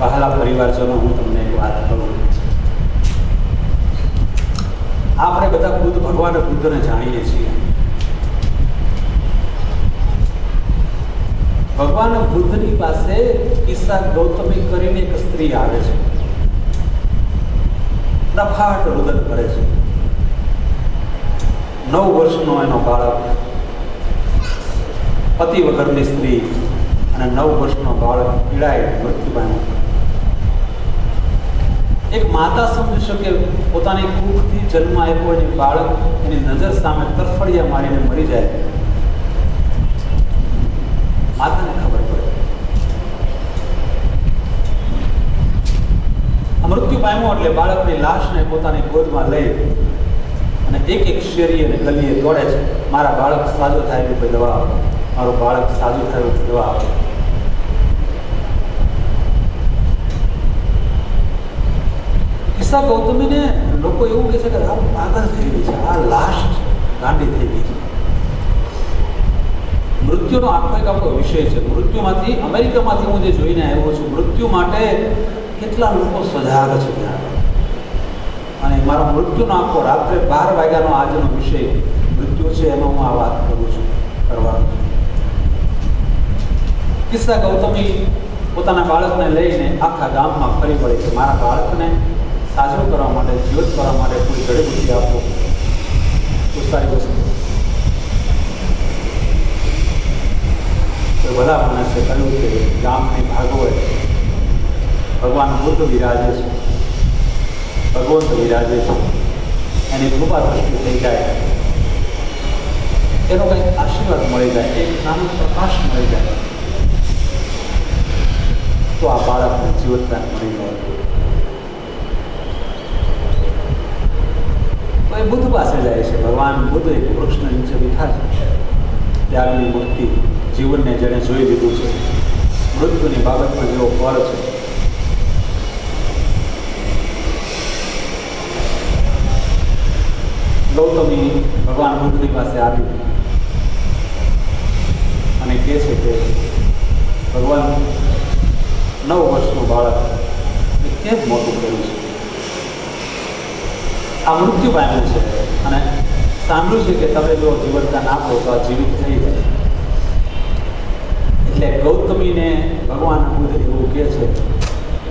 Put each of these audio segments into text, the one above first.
વહાલા પરિવારજનો હું તમને એક વાત કરું આપણે બધા બુદ્ધ ભગવાન બુદ્ધને જાણીએ છીએ. ભગવાન બુદ્ધની પાસે કિસ્સા ગૌતમી કરીને એક સ્ત્રી આવે છે. ડફાટ રુદન કરે છે. નવ વર્ષનો એનો બાળક, પતિ વગરની સ્ત્રી અને નવ વર્ષનો બાળક પીડાય મૃત્યુ પામ્યો એક માતા સમજી શકે, પોતાની કુખથી જન્મ આપ્યો અને બાળક એની નજર સામે તરફડિયા મારીને મરી જાય. માતાને ખબર પડે. મૃત્યુ પામ્યો એટલે બાળકની લાશને પોતાની ગોદમાં લઈ અને એક એક શેરી અને ગલીએ દોડે છે. મારા બાળક સાજો થાય એવી કોઈ દવા મારું બાળક સાજું થાય એવી દવા આપો. કિસ્સા ગૌતમીને લોકો એવું કહે છે કે આ પાગલ થઈ ગઈ છે. આ લાસ્ટ છે, ગાંડી થઈ ગઈ છે. મૃત્યુનો આખો એક આપણો વિષય છે. મૃત્યુમાંથી અમેરિકામાંથી હું જે જોઈને આવ્યો છું મૃત્યુ માટે કેટલા લોકો સજાગ છે ત્યાં. અને મારો મૃત્યુનો આખો રાત્રે બાર વાગ્યાનો આજનો વિષય મૃત્યુ છે એમાં હું આ વાત કરું છું કરવાનું છું. કિસ્સા ગૌતમી પોતાના બાળકને લઈને આખા ગામમાં ફરી વળી કે મારા બાળકને સાજો કરવા માટે જીવત કરવા માટે કોઈ જડીબુટ્ટી આપો કોઈ સારી વસ્તુ. તો બધા માણસે કહ્યું કે ગામની ભાગવત ભગવાન બુદ્ધ વિરાજે છે. ભગવંત વિરાજે છે. એની કૃપા દ્રષ્ટિ થઈ જાય. એનો કંઈક આશીર્વાદ મળી જાય, એક નાનો પ્રકાશ મળી જાય. તો આ બાળકને જીવતદાન મળી જાય. તો એ બુદ્ધ પાસે જાય છે. ભગવાન બુદ્ધ એક વૃક્ષના નીચે બેઠા છે. ત્યાગની મૂર્તિ જીવનને જેણે જોઈ લીધું છે. મૃત્યુની બાબતમાં જેવો પર છે. ગૌતમી ભગવાન બુદ્ધની પાસે આવી અને કહે છે કે, ભગવાન, નવ વર્ષનું બાળક કેમ મોટું કર્યું છે? આ મૃત્યુ પામ્યું છે. અને સાંભળ્યું છે કે તમે જો જીવનદાન આપો તો જીવિત થઈ જાય. એટલે ગૌતમીને ભગવાન બુદ્ધ એવું કહે છે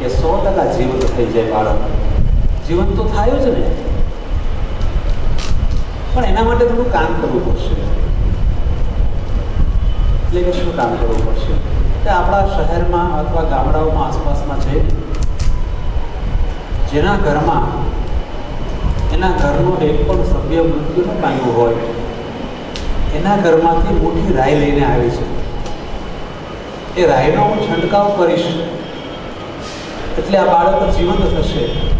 કે સો ટકા જીવંત થઈ જાય બાળક. જીવન તો થાય જ ને. પણ એના માટે થોડું કામ કરવું પડશે. એટલે કે શું કામ કરવું પડશે? કે આપણા શહેરમાં અથવા ગામડાઓમાં આસપાસમાં છે જેના ઘરમાં એના ઘરનો એક પણ સભ્ય મૃત્યુ પામ્યું હોય. એના ઘરમાંથી મોટી રાય લઈને આવી છે. એ રાયનો હું છંટકાવ કરીશ. એટલે આ બાળક જીવંત થશે.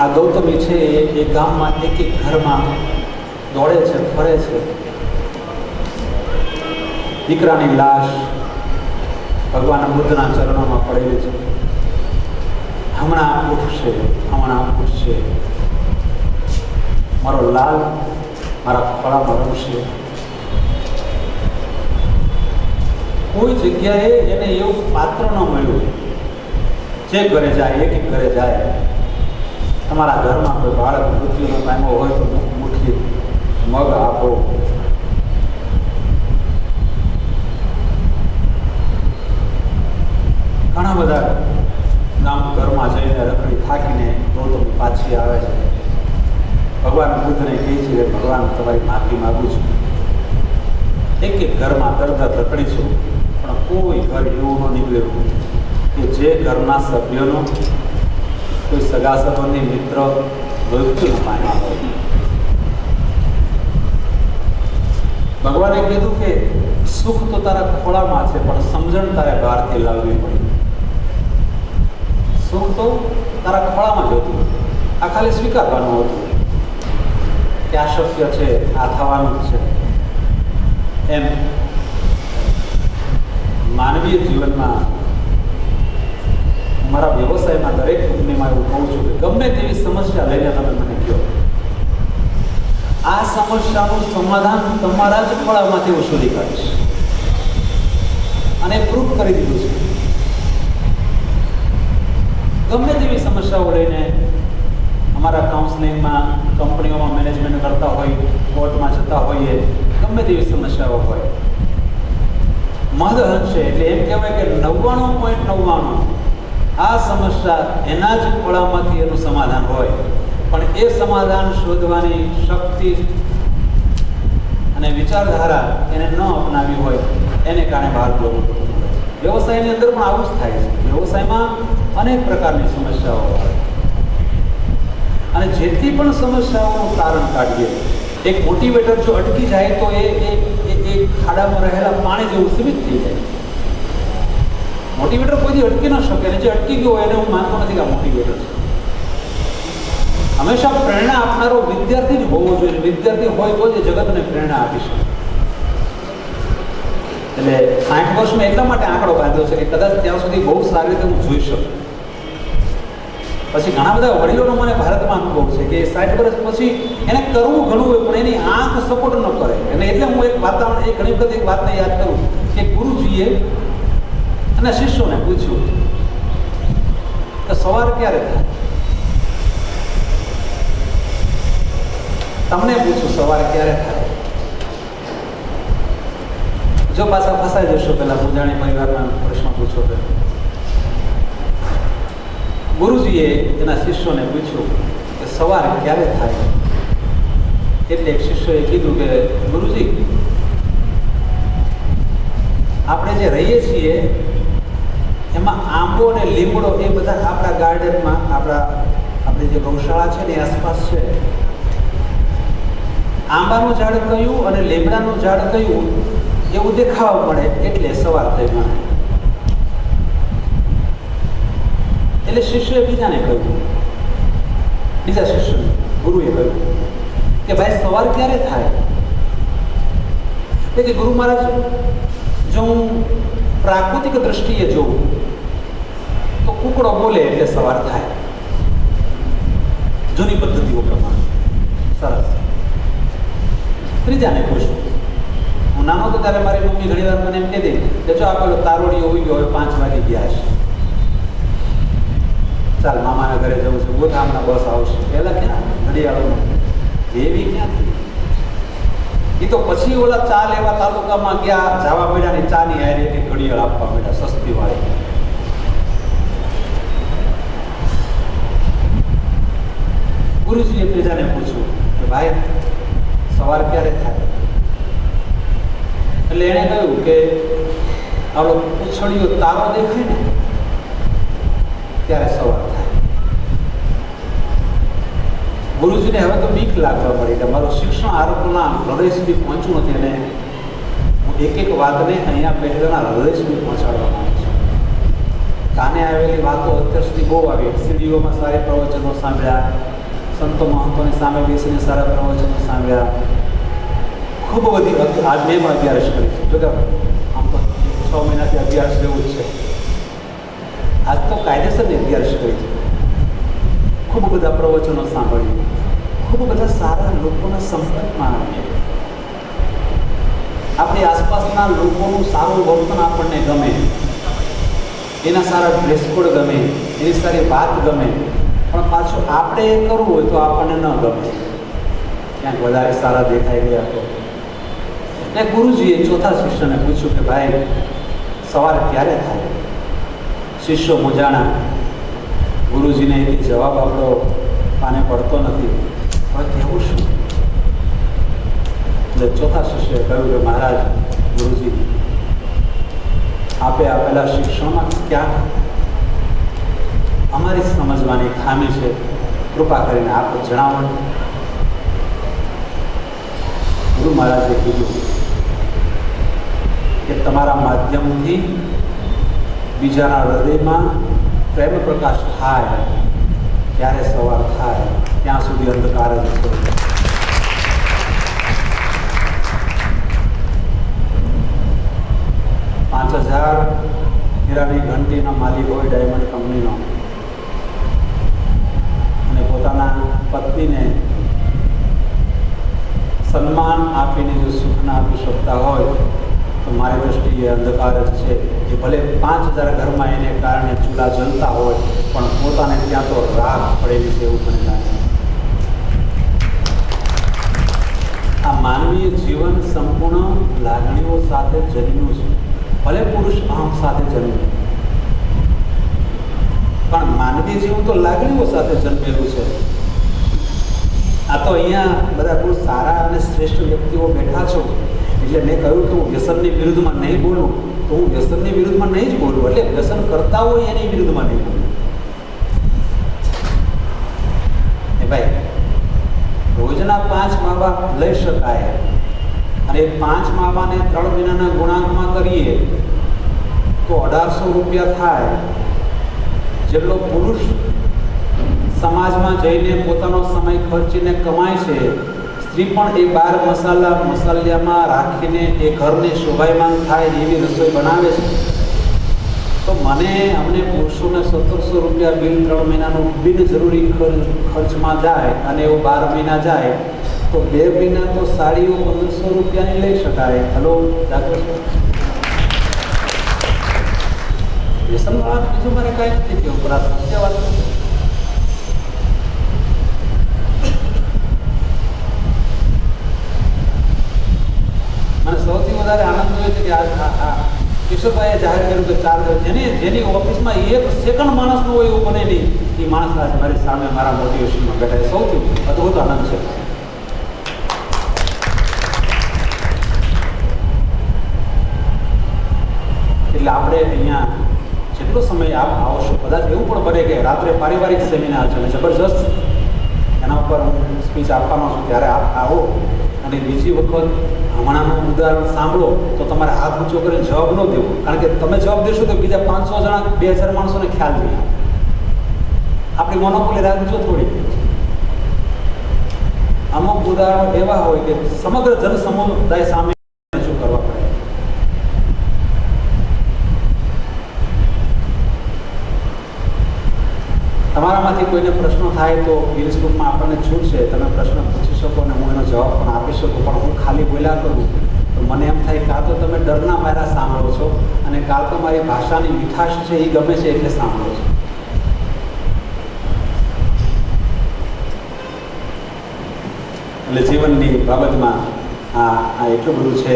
આ ગૌતમી છે એ ગામમાં એક એક ઘરમાં દોડે છે, ફરે છે. દીકરાની લાશ ભગવાન બુદ્ધના ચરણોમાં પડેલી છે. હમણાં ઉઠશે હમણાં ઉઠશે. મારો લાલ, મારા ખોળામાં રમશે કોઈ જગ્યાએ એને એવું પાત્ર ન મળ્યું. જે ઘરે જાય એક ઘરે જાય. તમારા ઘરમાં કોઈ બાળક મૃત્યુનો પામ્યો હોય તો મુઠ્ઠી મગ આપો ઘણા બધા ગામ ઘરમાં જઈને રખડી થાકીને ગૌતમી પાછી આવે છે ભગવાન બુદ્ધને કહે છે કે ભગવાન તમારી માફી માગું છું એક એક ઘરમાં તરત રખડી છું પણ કોઈ ઘર એવું ન નીકળ્યું કે જે ઘરના સભ્યોનો મિત્રો મિત્ર મૃત્યુ પામ્યા હોય ભગવાને કીધું કે સુખ તો તારા ખોળામાં છે, પણ સમજણ તારે બહારથી લાવવી પડી. સુખ તો તારા ખોળામાં જ હતું. આ ખાલી સ્વીકારવાનું હતું. કે આ શક્ય છે, આ થવાનું છે. એમ. માનવીય જીવનમાં મારા વ્યવસાયમાં દરેક કંપનીમાં એવું કહું છું કે ગમે તેવી સમસ્યા લઈને તમે મને કહો. આ સમસ્યાનું સમાધાન તમારા જ ખોળામાંથી હું શોધી કાઢીશ. અને પ્રૂફ કરી દીધું છે. તેવી સમસ્યાઓ લઈને અમારા કાઉન્સેલિંગમાં કંપનીઓમાં મેનેજમેન્ટ કરતા હોય કોર્ટમાં જતા હોઈએ, ગમે તેવી સમસ્યાઓ હોય. મહદઅંશે એટલે એમ કહેવાય કે નવ્વાણું પોઈન્ટ નવ્વાણું આ સમસ્યા એના જ ખોળામાંથી એનું સમાધાન હોય. પણ એ સમાધાન શોધવાની શક્તિ અને વિચારધારા એને ન અપનાવી હોય, એને કારણે બહાર જવું. વ્યવસાયની અંદર પણ આવું જ થાય છે. વ્યવસાયમાં અનેક પ્રકારની સમસ્યાઓ હોય અને જેટલી પણ સમસ્યાઓનું કારણ કાઢીએ, એક મોટિવેટર જો અટકી જાય તો એ ખાડામાં રહેલા પાણી જેવું સીમિત થઈ જાય. મોટિવેટર કોઈથી અટકી ન શકે. અને જે અટકી ગયો હોય એને હું માનતો નથી કે આ મોટિવેટર છે. હંમેશા પ્રેરણા આપનારો વિદ્યાર્થી જ હોવો જોઈએ. વિદ્યાર્થી હોય તો જ જગતને પ્રેરણા આપી શકે. એટલે સાઠ વર્ષમાં એટલા માટે આંકડો બાંધ્યો છે કે કદાચ ત્યાં સુધી બહુ સારી રીતે હું જોઈ શકું. પછી ઘણા બધા વડીલોનો મને ભારતમાં અનુભવ છે કે સાઠ વર્ષ પછી એને કરવું ઘણું હોય, પણ એની આંખ સપોર્ટ ન કરે. અને એટલે હું એક વાતાવરણ, એ ઘણી વખત એક વાતને યાદ કરું કે ગુરુજીએ અને શિષ્યોને પૂછ્યું કે સવાર ક્યારે થાય? તમને પૂછું, સવાર ક્યારે થાય? જો પાછા ફસાઈ જશો, પેલા પૂજાણી પરિવારના પ્રશ્ન પૂછો તો. ગુરુજીએ એના શિષ્યોને પૂછ્યું કે, સવાર ક્યારે થાય? એટલે એક શિષ્યોએ કીધું કે, ગુરુજી, આપણે જે રહીએ છીએ આંબો અને લીમડો એ બધા આપણા ગાર્ડનમાં આપણા આપણી જે ગૌશાળા છે ને આસપાસ છે. આંબાનું ઝાડ કયું અને લીમડાનું ઝાડ કયું એવું દેખાવા પડે એટલે સવાર થઈ ગણાય એટલે શિષ્યએ બીજાને કહ્યું, બીજા શિષ્યને, ગુરુએ કહ્યું કે ભાઈ, સવાર ક્યારે થાય? એટલે કે ગુરુ મહારાજ, જો હું પ્રાકૃતિક દ્રષ્ટિએ જોઉં કુકડો બોલે એટલે સવાર થાય. જૂની પદ્ધતિઓ પ્રમાણે. સરસ. ત્રીજાને પૂછું. હું નાનો હતો ત્યારે મારી મમ્મી ઘણી વાર મને એમ કહી દે કે જો આ પેલો તારોડીઓ ઉઈ ગયો હવે પાંચ વાગે ગયા છે ચાલ, મામાના ઘરે જવું છે. ગોથામના બસ આવશે. પહેલાં ક્યાં? ઘડિયાળોમાં. એવી ક્યાંથી એ તો પછી ઓલા ચા લેવા તાલુકામાં ગયા, જવા પડ્યા ને ચાની ની કે ઘડિયાળ આપવા પડ્યા, સસ્તી વાળી ગુરુજીએ ત્રીજાને પૂછ્યું કે ભાઈ, સવાર ક્યારે થાય? એટલે એણે કહ્યું કે આપણો પૂછડીઓ તારો દેખાય ને, ત્યારે સવાર થાય. ગુરુજીને હવે તો બીક લાગવા પડી કે મારું શિક્ષણ આરોપના હૃદય સુધી પહોંચ્યું નથી અને હું એક એક વાતને અહીંયા પહેલાના હૃદય સુધી પહોંચાડવા માંગુ છું. કાને આવેલી વાતો અત્યાર સુધી બહુ આવી. સીડીઓમાં સારી પ્રવચનો સાંભળ્યા. સંતો મહંતોની સામે બેસીને સારા પ્રવચનો સાંભળ્યા. ખૂબ બધી આજ મેં પણ અભ્યાસ કરી છે. જો કે આમ તો છ મહિનાથી અભ્યાસ જેવું જ છે. આજ તો કાયદેસરની અભ્યાસ કરી છે. ખૂબ બધા પ્રવચનો સાંભળ્યું. ખૂબ બધા સારા લોકોના સંપર્કમાં આવ્યા આપણી આસપાસના લોકોનું સારું વર્તન આપણને ગમે. એના સારા ડ્રેસ કોડ ગમે. એની સારી વાત ગમે. પણ પાછું આપણે એ કરવું હોય તો આપણને ન ગમે. ક્યાંક વધારે સારા દેખાઈ ગયા તો એટલે ગુરુજીએ ચોથા શિષ્યને પૂછ્યું કે ભાઈ, સવારે ક્યારે થાય? શિષ્યો મોજાણા, ગુરુજીને એથી જવાબ આપણો પાને પડતો નથી. હવે કહેવું શું? એટલે ચોથા શિષ્યએ કહ્યું કે, મહારાજ, ગુરુજી, આપે આપેલા શિક્ષણમાં ક્યાંક અમારી સમજવાની ખામી છે. કૃપા કરીને આપ જણાવો ગુરુ મહારાજે કીધું કે તમારા માધ્યમથી બીજાના હૃદયમાં પ્રેમ પ્રકાશ થાય ત્યારે સવાર થાય, ત્યાં સુધી અંધકાર જ છે પાંચ હજાર હીરાની ઘંટીના માલિક હોય ડાયમંડ કંપનીનો પોતાના પત્નીને સન્માન આપીને જો સુખ ના આપી શકતા હોય, તો મારી દ્રષ્ટિએ અંધકાર જ છે કે ભલે પાંચ હજાર ઘરમાં એને કારણે ચૂલા જલતા હોય, પણ પોતાને ત્યાં તો રાખ પડેલી છે એવું મને લાગે. આ માનવીય જીવન સંપૂર્ણ લાગણીઓ સાથે જન્મ્યું છે. ભલે પુરુષ અહમ સાથે જન્મ્યું પણ માનવી જીવન તો લાગણીઓ સાથે જન્મેલું છે. આ તો અહીંયા બધા બહુ સારા અને શ્રેષ્ઠ વ્યક્તિઓ બેઠા છો. એટલે મેં કહ્યું કે હું વ્યસનની વિરુદ્ધમાં નહીં બોલું, તો હું વ્યસનની વિરુદ્ધમાં નહીં જ બોલું. એટલે વ્યસન કરતા હોય એની વિરુદ્ધમાં નહીં બોલું. એ ભાઈ, રોજના પાંચ મા બાપ લઈ શકાય, અને પાંચ મા બાને ત્રણ મહિનાના ગુણાંકમાં કરીએ, તો અઢારસો રૂપિયા થાય. જેટલો પુરુષ સમાજમાં જઈને પોતાનો સમય ખર્ચીને કમાય છે, સ્ત્રી પણ એ બાર મસાલા મસાલિયામાં રાખીને એ ઘરની શોભાયમાન થાય એવી રસોઈ બનાવે છે. તો મને અમને પુરુષોને સત્તરસો રૂપિયા બિલ ત્રણ મહિનાનું બિનજરૂરી ખર્ચ, ખર્ચમાં જાય અને એવું બાર મહિના જાય, તો બે મહિના તો સાડીઓ પંદરસો રૂપિયાની લઈ શકાય. હલો જાગૃત વ્યસન વાળા બીજું મારે કાંઈ નથી કેવું પણ આ સત્ય વાત મને સૌથી વધારે આનંદ થયો છે કે આ કિશોરભાઈએ જાહેર કર્યું કે ચાર જેની જેની ઓફિસમાં એક સેકન્ડ માણસનો હોય એવું બને નહીં એ માણસ આજે મારી સામે મારા મોટિવેશનમાં બેઠા સૌથી અદ્ભુત આનંદ છે એટલે આપણે અહીંયા જેટલો સમય આપ આવશો કદાચ એવું પણ બને કે રાત્રે પારિવારિક સેમિનાર છે અને જબરજસ્ત. એના ઉપર હું સ્પીચ આપવાનો છું ત્યારે આપ આવો અને બીજી વખત હમણાંનું ઉદાહરણ સાંભળો, તો તમારે હાથ ઊંચો કરીને જવાબ ન દેવો. કારણ કે તમે જવાબ દેશો તો બીજા પાંચસો જણા, બે હજાર માણસોને ખ્યાલ નહીં. આપણી મોનોપોલી રાખજો થોડી. અમુક ઉદાહરણો એવા હોય કે સમગ્ર જન સમુદાય સામે રજૂ કરવા પડે તમારામાંથી કોઈને પ્રશ્નો થાય તો ગિરીશ ગ્રુપમાં આપણને છૂટ છે તમે પ્રશ્ન પૂછી શકો અને હું એનો જવાબ પણ આપી શકું. પણ હું ખાલી બોલ્યા કરું. તો મને એમ થાય કાં તો તમે ડરના મારા સાંભળો છો અને કાં તો મારી ભાષાની મીઠાશ છે એ ગમે છે એટલે સાંભળો છો. એટલે જીવનની બાબતમાં આ આ એટલું બધું છે.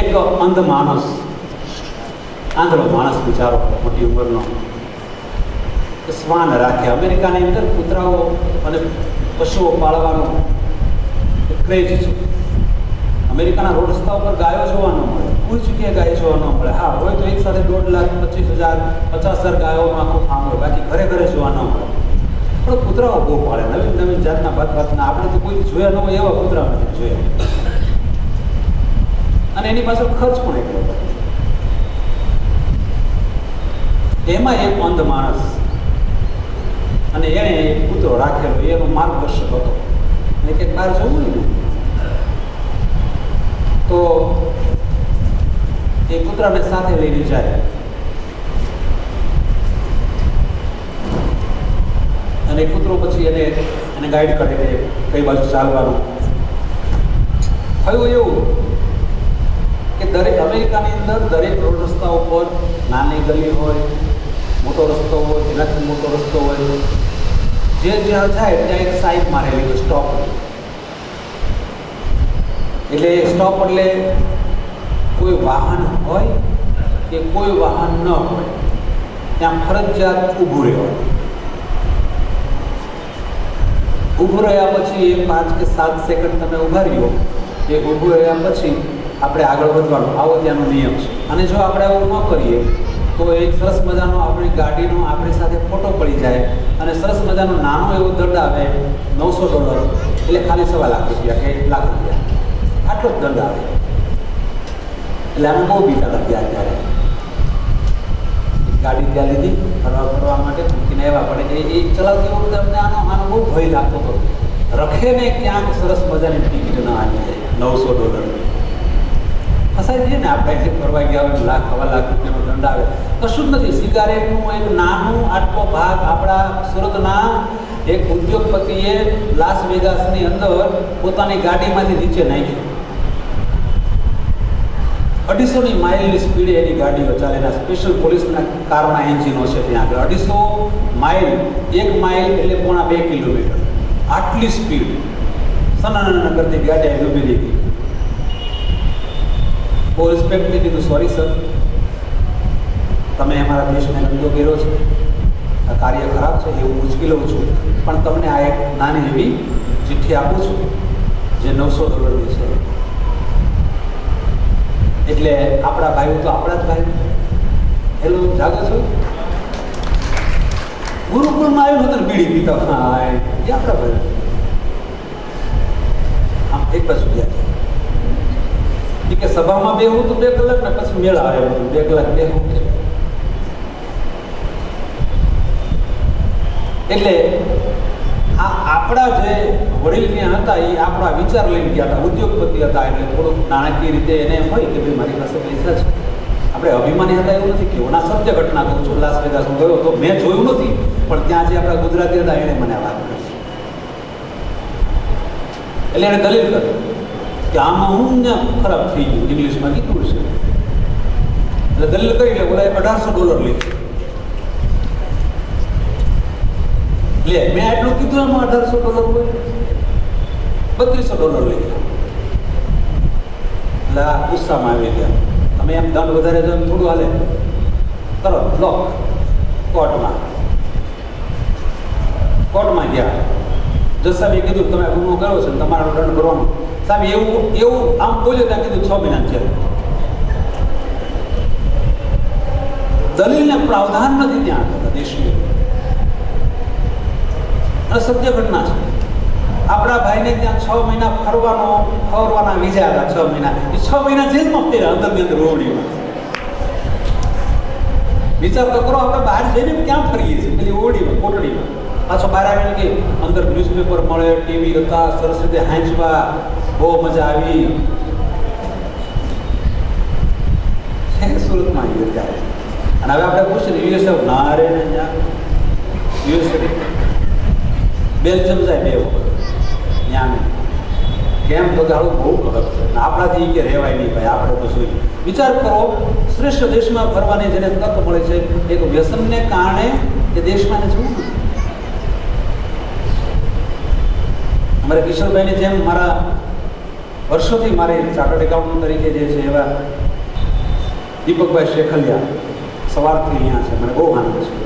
એક અંધ માણસ, આંધળો માણસ બિચારો મોટી ઉંમરનો શ્વાન રાખે. અમેરિકાની અંદર કૂતરાઓ અને પશુઓ પાળવાનો ક્રેઝ છે. અમેરિકાના રોડ રસ્તા ઉપર ગાયો જોવા ન મળે, કોઈ જગ્યાએ ગાય જોવા ન મળે. હા હોય તો એક સાથે દોઢ લાખ, પચીસ હજાર, પચાસ હજાર ગાયોમાં આખું ફાર્મ હોય. બાકી ઘરે ઘરે જોવા ન મળે. પણ કૂતરાઓ બહુ પાડે નવીન નવીન જાતના ભાત ભાતના. આપણે તો કોઈ જોયા ન હોય એવા કૂતરા નથી જોયા. અને એની પાછળ ખર્ચ પણ એટલો એમાં એક અંધ માણસ અને એણે એક કૂતરો રાખેલો, એનો માર્ગદર્શક હતો. અને કંઈક બહાર જવું ને, તો એ કૂતરાને સાથે લઈને જાય. અને કૂતરો પછી એને એને ગાઈડ કરે કે કઈ બાજુ ચાલવાનું. થયું એવું કે દરેક અમેરિકાની અંદર દરેક રોડ રસ્તા ઉપર નાની ગલી હોય મોટો રસ્તો હોય, એનાથી મોટો રસ્તો હોય. જે જ્યાં જાય ત્યાં એક સાઈડ મારેલી હોય સ્ટોપ. એટલે સ્ટોપ એટલે કોઈ વાહન હોય કે કોઈ વાહન ન હોય, ત્યાં ફરજિયાત ઊભું રહેવાનું. ઊભું રહ્યા પછી એ પાંચ કે સાત સેકન્ડ તમે ઊભા રહ્યો, એ ઊભું રહ્યા પછી આપણે આગળ વધવાનું. આવો ત્યાંનો નિયમ છે. અને જો આપણે આવું ન કરીએ તો એક સરસ મજાનો આપણી ગાડીનો આપણી સાથે ફોટો પડી જાય અને સરસ મજાનો નાનો એવો દંડ આવે નવસો ડોલર. એટલે ખાલી સવા લાખ રૂપિયા કે લાખ રૂપિયા. આટલો જ દંડ આવે. એટલે અમે બહુ બીતા લાગ્યા અત્યારે ગાડી ત્યાં લીધી, ફરવા ફરવા માટે મૂકીને આવ્યા પડે એ ચલાવતી વખતે અમને આનો આનો બહુ ભય લાગતો હતો. રખે ને ક્યાંક સરસ મજાની ટિકિટ ન આવી જાય, નવસો ડોલરની. ફસાઈ જઈએ ને? આપણે જે ફરવા ગયા હોય લાખ, હવા લાખ રૂપિયાનો દંડ આવે. કશું જ નથી. સિગારેટનું એક નાનું આટલો ભાગ આપણા સુરતના એક ઉદ્યોગપતિએ લાસ વેગાસની અંદર પોતાની ગાડીમાંથી નીચે નાખ્યું. અઢીસોની માઇલની સ્પીડે એની ગાડીઓ ચાલે એના સ્પેશિયલ પોલીસના કારના એન્જિનો છે ત્યાં આગળ. અઢીસો માઇલ, એક માઇલ એટલે પોણા બે કિલોમીટર. આટલી સ્પીડ. સનાના કરતી ગાડી ડૂબી ગઈ બહુ રિસ્પેક્ટથી કીધું સોરી સર તમે અમારા દેશને ધંધો કર્યો છે. આ કાર્ય ખરાબ છે, એવું ઉચકી છું. પણ તમને આ એક નાની એવી ચિઠ્ઠી આપું છું, જે નવસો ડોલરની છે. એટલે આપણા ભાઈઓ તો આપણા જ ભાઈ. હેલો જાગો છો? ગુરુકુળમાં આવ્યું નતું બીડી પીતા હા, એ આપણા ભાઈ. આમ એક જ ગયા કે સભામાં બેહું તો બે કલાક, ને પછી મેળા આવે બધું બે કલાક બેહું છે એટલે આ આપણા જે વડીલ ત્યાં હતા એ આપણા વિચાર લઈને ગયા હતા. ઉદ્યોગપતિ હતા એટલે થોડુંક નાણાકીય રીતે એને હોય કે ભાઈ મારી પાસે પૈસા છે. આપણે અભિમાની હતા એવું નથી કે ના સત્ય ઘટના કહું છું લાસ વેગાસ હું ગયો તો મેં જોયું નથી, પણ ત્યાં જે આપણા ગુજરાતી હતા એણે મને વાત કરી. એટલે એણે દલીલ કરી. કે આમાં હું ને ખરાબ થઈ ગયું, ઇંગ્લિશમાં કીધું છે એટલે દલીલ કરી લે, બોલાય અઢારસો ડોલર લે. લે, મેં આટલું કીધું એમાં અઢારસો ડોલર હોય? બત્રીસો ડોલર લઈ ગયા એટલે આ ગુસ્સામાં આવી ગયા. તમે એમ દંડ વધારે જો થોડું હાલે. તરત લોક કોર્ટમાં. કોર્ટમાં ગયા. જજ સાહેબે કીધું, તમે ગુનો કર્યો છે તમારો દંડ કરવાનો સાહેબ, એવું એવું આમ બોલ્યો ત્યાં કીધું છ મહિના છે દલીલને પ્રાવધાન નથી ત્યાં દેશની. અને સત્ય ઘટના છે. આપણા ભાઈને ત્યાં છ મહિના ફરવાનો, ફરવાના વિઝા હતા છ મહિના. એ છ મહિના જેલમાં ફેર્યા અંદરની અંદર રોવડીમાં વિચાર તો કરો, આપણે બહાર જઈને ક્યાં ફરીએ છીએ? પેલી ઓરડીમાં, કોટડીમાં. પાછો બહાર આવીને કે અંદર ન્યૂઝપેપર મળે ટીવી હતા, સરસ રીતે હાંચવા. બહુ મજા આવી. સુરતમાં આવી ત્યારે. અને હવે આપણે પૂછીએ ને યુએસએ ના રે ને ત્યાં? યુએસએ બેલ્જિયમ જાય બે વખત. ત્યાં કેમ? ગાળું બહુ કડક છે. આપણાથી કે રહેવાય નહીં ભાઈ, આપણે તો શું વિચાર કરો, શ્રેષ્ઠ દેશમાં ફરવાની જેને તક મળે છે, એક વ્યસનને કારણે એ દેશમાં જવું નથી અમારે કિશોરભાઈની જેમ મારા વર્ષોથી મારે ચાર્ટર્ડ એકાઉન્ટ તરીકે જે છે એવા દીપકભાઈ શેખલિયા સવારથી અહીંયા છે. મને બહુ આનંદ છે.